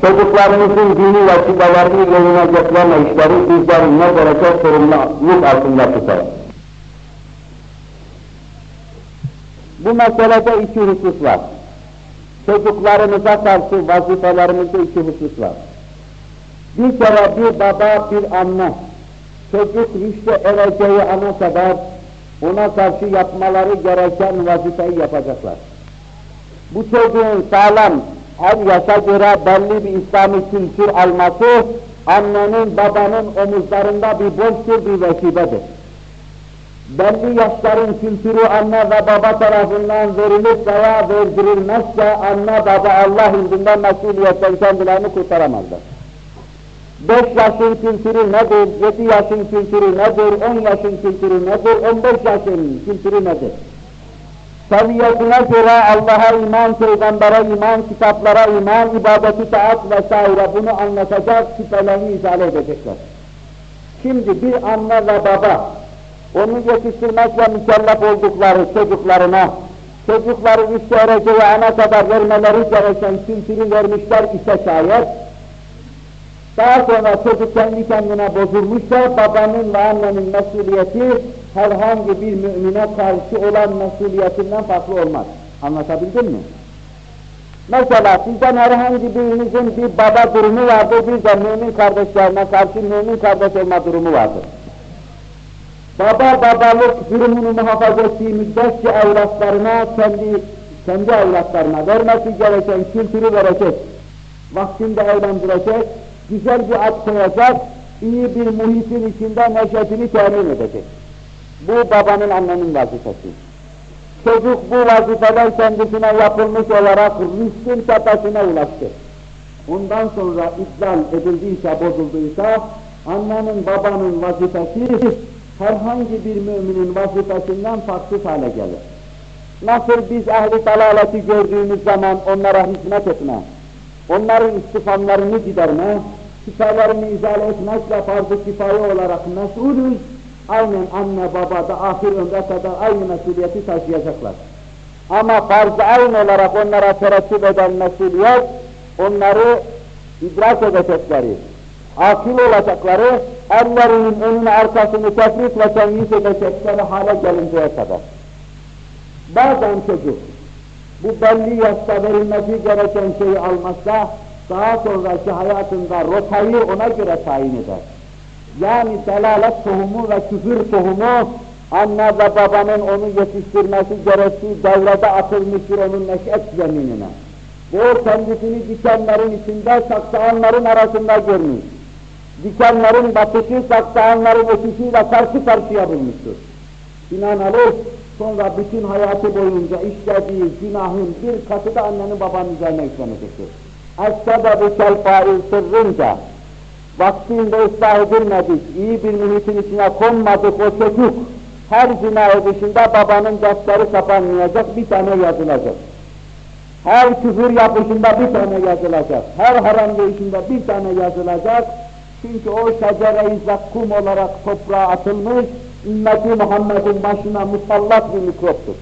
çocuklarımızın dini vazifelerini yerine getirme işleri bizlerin ne derece sorumluluk altında tutar. Bu meselede iki husus var. Çocuklarımıza karşı vazifelerimizde iki husus var. Bir kere bir baba, bir anne, çocuk rüşte ereceği ana kadar ona karşı yapmaları gereken vazifeyi yapacaklar. Bu çocuğun sağlam, her yaşa göre belli bir İslami kültür alması, annenin, babanın omuzlarında bir borçtur, bir vesibedir. Belli yaşların kültürü anne ve baba tarafından verilip veya verdirilmezse anne baba Allah indinde mesuliyetten kendilerini kurtaramazlar. 5 yaşın kültürü nedir, 7 yaşın kültürü nedir, 10 yaşın kültürü nedir, 15 yaşın kültürü nedir? Seviyesine göre Allah'a iman, peygambere iman, kitaplara iman, ibadeti taat vesaire bunu anlatacak, şüphelerini izale edecekler. Şimdi bir anne ve baba, onu yetiştirmekle mükellef oldukları çocuklarına, çocukları üst ereceği ana kadar vermeleri gereken kültürü vermişler ise şayet, daha sonra çocuk kendi kendine bozulmuşsa babanın ve annenin mesuliyeti herhangi bir mümine karşı olan mesuliyetinden farklı olmaz. Anlatabildim mi? Mesela sizden herhangi birinizin bir baba durumu vardır, bir de mümin kardeşlerine karşı mümin kardeş olma durumu vardır. Baba babalık durumunu muhafaza ettiği müddetçe evlatlarına, kendi, kendi evlatlarına vermesi gereken kültürü verecek. Vaktinde evlendirecek, güzel bir ad koyacak, iyi bir muhitin içinde neşetini temin edecek. Bu babanın annenin vazifesi. Çocuk bu vazifeler kendisine yapılmış olarak rızkın tepesine ulaştı. Ondan sonra ihlal edildiyse, bozulduysa, annenin babanın vazifesi herhangi bir müminin vazifesinden farksız hale gelir. Nasıl biz ehli dalaleti gördüğümüz zaman onlara hizmet etme, onların istifanlarını giderme, şüphelerini izale etmekle farz-ı kifaye olarak mesulüz, aynen anne baba da ahir ömre kadar aynı mesuliyeti taşıyacaklar. Ama farz-ı ayn olarak onlara terettüp eden mesuliyet, onları idrak edecekleri, akıl olacakları, ellerinin önüne arkasını tefrik ve temyiz edecekleri hale gelinceye kadar. Bazen çocuk, bu belli yaşta verilmesi gereken şeyi almazsa, daha sonraki hayatında rotayı ona göre tayin eder. Yani delalet tohumu ve küfür tohumu, anne ve babanın onu yetiştirmesi gerektiği devrede atılmıştır onun neşet zeminine. Bu kendisini dikenlerin içinde saksağanların arasında görmüş. Dikenlerin batışı saksağanların ötüşüyle karşı karşıya bulmuştur. Binaenaleyh sonra bütün hayatı boyunca işlediği günahın bir katı da annenin babanın üzerine yüklenecektir. Es-sebebi kel sırrınca vaktinde ıslah edilmedik, iyi bir muhitin içine konmadık o çocuk, her zina edişinde babanın defteri kapanmayacak, bir tane yazılacak. Her küfür yapışında bir tane yazılacak, her haram işinde bir tane yazılacak. Çünkü o şecere-i zakkum olarak toprağa atılmış, ümmeti Muhammed'in başına musallat bir mikroptur.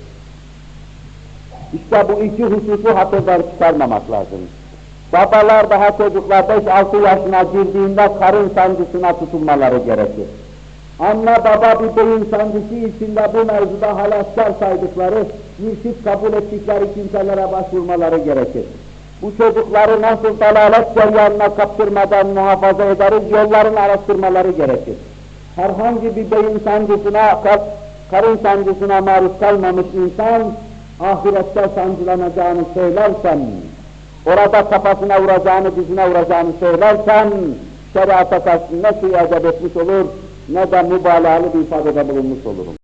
İşte bu iki hususu hatırdan çıkarmamak lazım. Babalar daha çocuklar 5-6 yaşına girdiğinde karın sancısına tutulmaları gerekir. Anne baba bir beyin sancısı içinde bu mevzuda halaskar saydıkları, mürşit kabul ettikleri kimselere başvurmaları gerekir. Bu çocukları nasıl dalalet ceryanına kaptırmadan muhafaza ederiz, yollarını araştırmaları gerekir. Herhangi bir beyin sancısına, karın sancısına maruz kalmamış insan, ahirette sancılanacağını söylersen, orada kafasına vuracağını, dizine vuracağını söylersen, şeriata karşı ne suyu edep etmiş olur, ne de mübalağalı bir ifadede bulunmuş olurum.